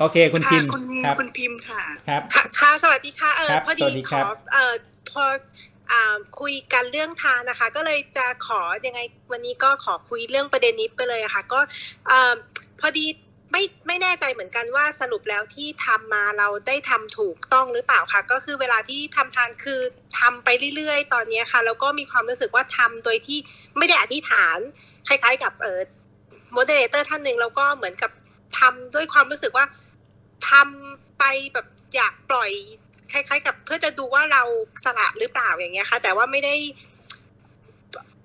โอเค คุณพิมพ์ค่ะคุณครับคุณพิมพ์ค่ะครับค่ะค่ะสวัสดีค่ะเออครับพอสดีวัสดีขครัอบเออพออ่าคุยกันเรื่องทานนะคะ ก็เลยจะขอยังไงวันนี้ก็ขอคุยเรื่องประเด็นนี้ไปเลยอะค่ะ ก็เอ่อพอดีไม่ไม่แน่ใจเหมือนกันว่าสรุปแล้วที่ทำมาเราได้ทำถูกต้องหรือเปล่าคะก็คือเวลาที่ทำทานคือทำไปเรื่อยๆ ตอนเนี้ยค่ะ แล้วก็มีความรู้สึกว่าทำโดยที่ไม่ได้อธิษฐาน คล้ายๆ กับเออโมเดเลเตอร์ท่านหนึ่งแล้วก็เหมือนกับทำด้วยความรู้สึกว่า ทำไปแบบอยากปล่อยคล้ายๆ กับ เพื่อจะดูว่าเราสละหรือเปล่าอย่างเงี้ยค่ะ แต่ว่าไม่ได้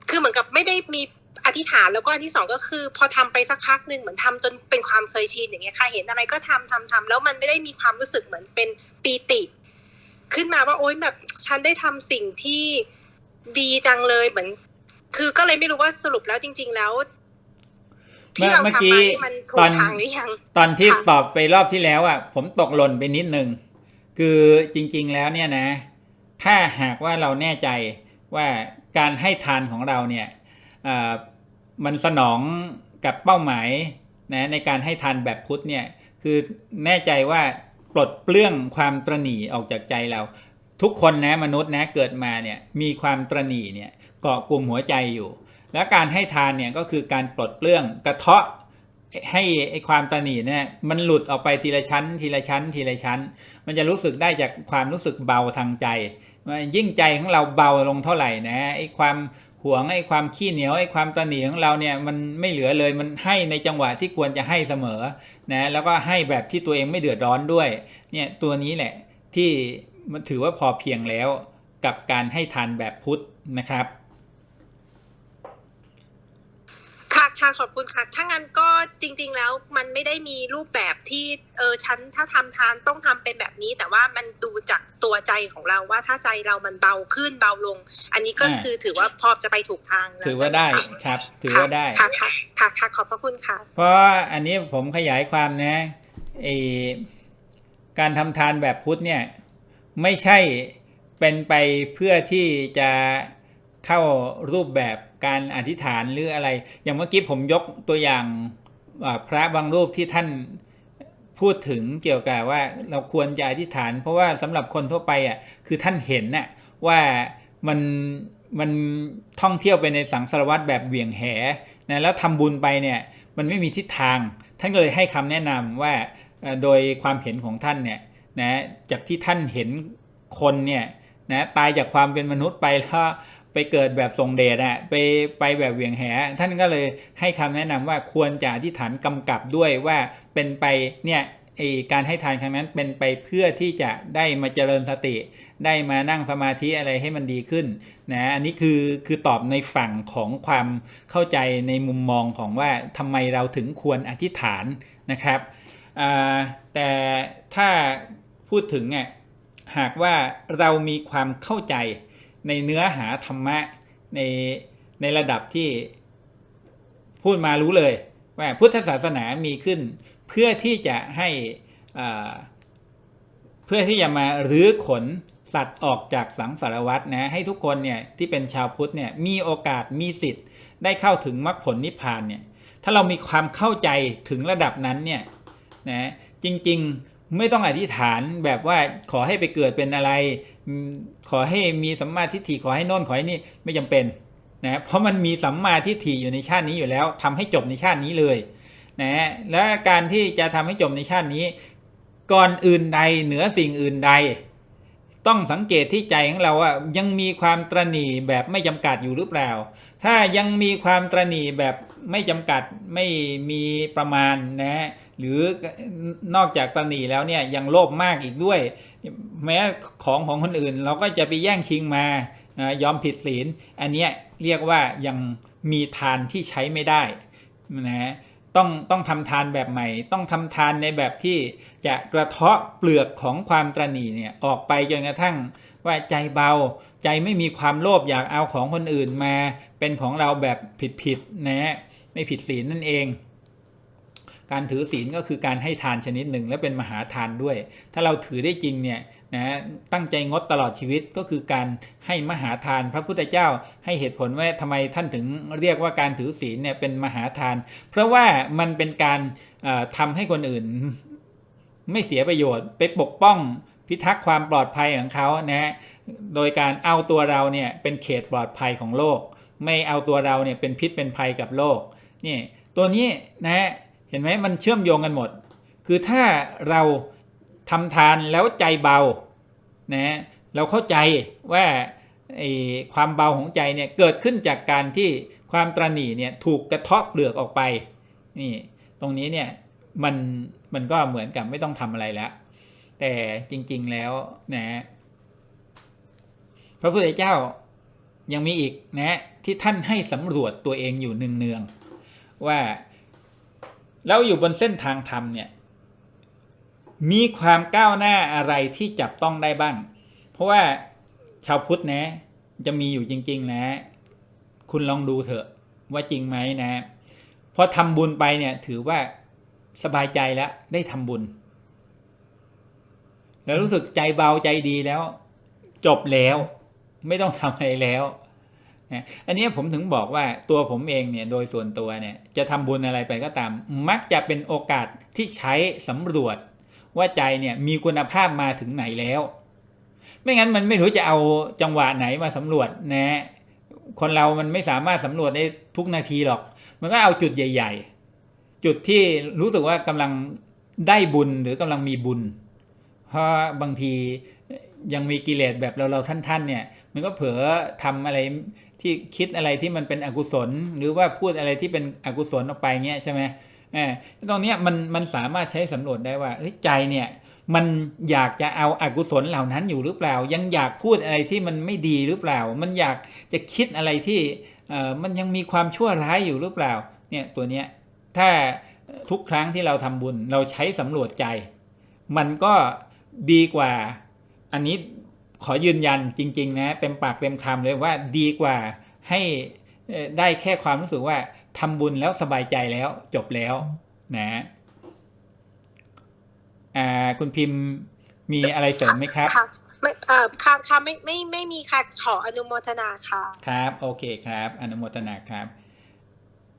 คือเหมือนกับไม่ได้มีอธิษฐานแล้วก็อันที่สองก็คือ พอทำไปสักพักหนึ่งเหมือนทำจนเป็นความเคยชินอย่างเงี้ยค่ะเห็นอะไรก็ทำทำทำแล้วมันไม่ได้มีความรู้สึกเหมือนเป็นปีติ ขึ้นมาว่าโอ๊ยแบบ ฉันได้ทำสิ่งที่ดีจังเลยเหมือน คือก็เลยไม่รู้ว่าสรุปแล้วจริง ๆ แล้ว ที่เราเมื่อทำกี้มานี่มันถูตอกนทางหรือยัง ตอนที่ค่ะตอบไปรอบที่แล้วอะผมตกหล่นไปนิดนึง คือจริง ๆ แล้วเนี่ยนะ ถ้าหากว่าเราแน่ใจว่าการให้ทานของเราเนี่ยเอ่อมันสนองกับเป้าหมายนะในการให้ทานแบบพุทธเนี่ยคือแน่ใจว่าปลดเปลื้องความตรณีออกจากใจเรา ทุกคนนะมนุษย์นะเกิดมาเนี่ยมีความตรณีเนี่ยเกาะกลุ่มหัวใจอยู่ แล้วการให้ทานเนี่ยก็คือการปลดเปลื้องกระเทาะให้ไอความตนีเนี่ยมันหลุดออกไปทีละชั้น ทีละชั้น ทีละชั้น มันจะรู้สึกได้จากความรู้สึกเบาทางใจยิ่งใจของเราเบาลงเท่าไหร่นะไอความหวงไอความขี้เหนียวไอความตนหนีของเราเนี่ยมันไม่เหลือเลยมันให้ในจังหวะที่ควรจะให้เสมอนะแล้วก็ให้แบบที่ตัวเองไม่เดือดร้อนด้วยเนี่ยตัวนี้แหละที่มันถือว่าพอเพียงแล้วกับการให้ทานแบบพุทธนะครับ ค่ะค่ะขอบคุณค่ะ ถ้างั้นก็จริง ๆ แล้วมันไม่ได้มีรูปแบบที่เออฉันถ้าทำทานต้องทำเป็นแบบนี้ แต่ว่ามันดูจากตัวใจของเราว่าถ้าใจเรามันเบาขึ้นเบาลง อันนี้ก็อ่าคือถือว่าพอจะไปถูกทางแล้วถือว่าได้ใช่หมะครับ ถือว่าได้ค่ะค่ะค่ะค่ะขอบพระคุณค่ะ เพราะอันนี้ผมขยายความนะไอการทำทานแบบพุทธเนี่ย ไม่ใช่เป็นไปเพื่อที่จะ เข้ารูปแบบการอธิษฐานหรืออะไร อย่างเมื่อกี้ผมยกตัวอย่างพระบางรูปที่ท่านพูดถึงเกี่ยวกับว่าเราควรจะอธิษฐาน เพราะว่าสำหรับคนทั่วไปอะคือท่านเห็นน่ะว่ามันมันท่องเที่ยวไปในสังสารวัตรแบบเหวี่ยงแหนะแล้วทำบุญไปเนี่ยมันไม่มีทิศทาง ท่านก็เลยให้คำแนะนำว่าโดยความเห็นของท่านเนี่ยนะจากที่ท่านเห็นคนเนี่ยนะตายจากความเป็นมนุษย์ไปแล้ว ไปเกิดแบบทรงเดชอะไปไปแบบเหวี่ยงแห ท่านก็เลยให้คำแนะนำว่าควรจะอธิษฐานกำกับด้วยว่าเป็นไปเนี่ยการให้ทานครั้งนั้นเป็นไปเพื่อที่จะได้มาเจริญสติ ได้มานั่งสมาธิอะไรให้มันดีขึ้นนะอันนี้คือคือตอบในฝั่งของความเข้าใจในมุมมองของว่าทำไมเราถึงควรอธิษฐานนะครับแต่ถ้าพูดถึงอะหากว่าเรามีความเข้าใจ ในเนื้อหาธรรมะในในระดับที่พูดมารู้เลย ว่าพุทธศาสนามีขึ้น เพื่อที่จะให้อ่าเพื่อที่จะมารื้อขนสัตว์ออกจากสังสารวัตรนะให้ทุกคนเนี่ยที่เป็นชาวพุทธเนี่ยมีโอกาสมีสิทธิ์ ได้เข้าถึงมรรคผลนิพพานเนี่ยถ้าเรามีความเข้าใจถึงระดับนั้นเนี่ยนะจริง ๆ ไม่ต้องอธิษฐานแบบว่าขอให้ไปเกิดเป็นอะไร ขอให้มีสัมมาทิฏฐิขอให้น่นขอให้นี่ไม่จำเป็นนะเพราะมันมีสัมมาทิฏฐิอยู่ในชาตินี้อยู่แล้วทำให้จบในชาตินี้เลยนะและการที่จะทำให้จบในชาตินี้ ก่อนอื่นใดเหนือสิ่งอื่นใด ต้องสังเกตที่ใจของเราว่ายังมีความตรณีแบบไม่จำกัดอยู่หรือเปล่า ถ้ายังมีความตรณีแบบไม่จำกัดไม่มีประมาณนะ หรือนอกจากตรณีแล้วเนี่ยยังโลภมากอีกด้วย แม้ของของคนอื่นเราก็จะไปแย่งชิงมายอมผิดศีล อันนี้เรียกว่ายังมีทานที่ใช้ไม่ได้นะต้องต้องทำทานแบบใหม่ ต้องทำทานในแบบที่จะกระเทาะเปลือกของความตรณีเนี่ยออกไปจนกระทั่งว่าใจเบาใจไม่มีความโลภอยากเอาของคนอื่นมาเป็นของเราแบบผิดๆนะไม่ผิดศีลนั่นเอง การถือศีลก็คือการให้ทานชนิดหนึ่งและเป็นมหาทานด้วย ถ้าเราถือได้จริงเนี่ยนะตั้งใจงดตลอดชีวิตก็คือการให้มหาทานพระพุทธเจ้าให้เหตุผลว่าทำไมท่านถึงเรียกว่าการถือศีลเนี่ยเป็นมหาทาน เพราะว่ามันเป็นการเอ่อทำให้คนอื่นไม่เสียประโยชน์ไปปกป้องพิทักษ์ความปลอดภัยของเขานะฮะโดยการเอาตัวเราเนี่ยเป็นเขตปลอดภัยของโลก ไม่เอาตัวเราเนี่ยเป็นพิษเป็นภัยกับโลกนี่ตัวนี้นะฮะ เห็นไหมมันเชื่อมโยงกันหมด คือถ้าเราทำทานแล้วใจเบานะเราเข้าใจว่าความเบาของใจเนี่ยเกิดขึ้นจากการที่ความตรณีเนี่ยถูกกระเทาะเปลือกออกไปนี่ตรงนี้เนี่ยมันมันก็เหมือนกับไม่ต้องทำอะไรแล้ว แต่จริงๆแล้วนะพระพุทธเจ้ายังมีอีกนะที่ท่านให้สำรวจตัวเองอยู่เนืองๆว่า เราอยู่บนเส้นทางธรรมเนี่ยมีความก้าวหน้าอะไรที่จับต้องได้บ้าง เพราะว่าชาวพุทธนะ จะมีอยู่จริง ๆ นะ คุณลองดูเถอะว่าจริงไหมนะพอทำบุญไปเนี่ยถือว่าสบายใจแล้วได้ทำบุญ แล้วรู้สึกใจเบาใจดีแล้ว จบแล้ว ไม่ต้องทำอะไรแล้ว อันนี้ผมถึงบอกว่าตัวผมเองเนี่ยโดยส่วนตัวเนี่ยจะทำบุญอะไรไปก็ตาม มักจะเป็นโอกาสที่ใช้สำรวจ ว่าใจเนี่ยมีคุณภาพมาถึงไหนแล้ว ไม่งั้นมันไม่รู้จะเอาจังหวะไหนมาสำรวจนะคนเรามันไม่สามารถสำรวจได้ทุกนาทีหรอก มันก็เอาจุดใหญ่ ๆ จุดที่รู้สึกว่ากำลังได้บุญหรือกำลังมีบุญ เพราะบางทียังมีกิเลสแบบเราเราๆท่านๆเนี่ย มันก็เผลอทำอะไร ที่คิดอะไรที่มันเป็นอกุศล หรือว่าพูดอะไรที่เป็นอกุศลออกไปเงี้ยใช่ไหมเออตรงนี้มันมันสามารถใช้สำรวจได้ว่าใจเนี่ยมันอยากจะเอาอากุศลเหล่านั้นอยู่หรือเปล่า ยังอยากพูดอะไรที่มันไม่ดีหรือเปล่า มันอยากจะคิดอะไรที่เออมันยังมีความชั่วร้ายอยู่หรือเปล่าเนี่ยตัวเนี้ยถ้าทุกครั้งที่เราทำบุญ เราใช้สำรวจใจ มันก็ดีกว่าอันนี้ ขอยืนยันจริงๆนะเต็มปากเต็มคำเลยว่าดีกว่าให้เอ่อได้แค่ความรู้สึกว่าทำบุญแล้วสบายใจแล้วจบแล้วนะอ่าคุณพิมพ์มีอะไรเสริมไหมครับค่ะไม่เอ่อค่ะค่ะไม่ไม่ไม่มีค่ะขออนุโมทนาค่ะครับ โอเคครับ อนุโมทนาครับ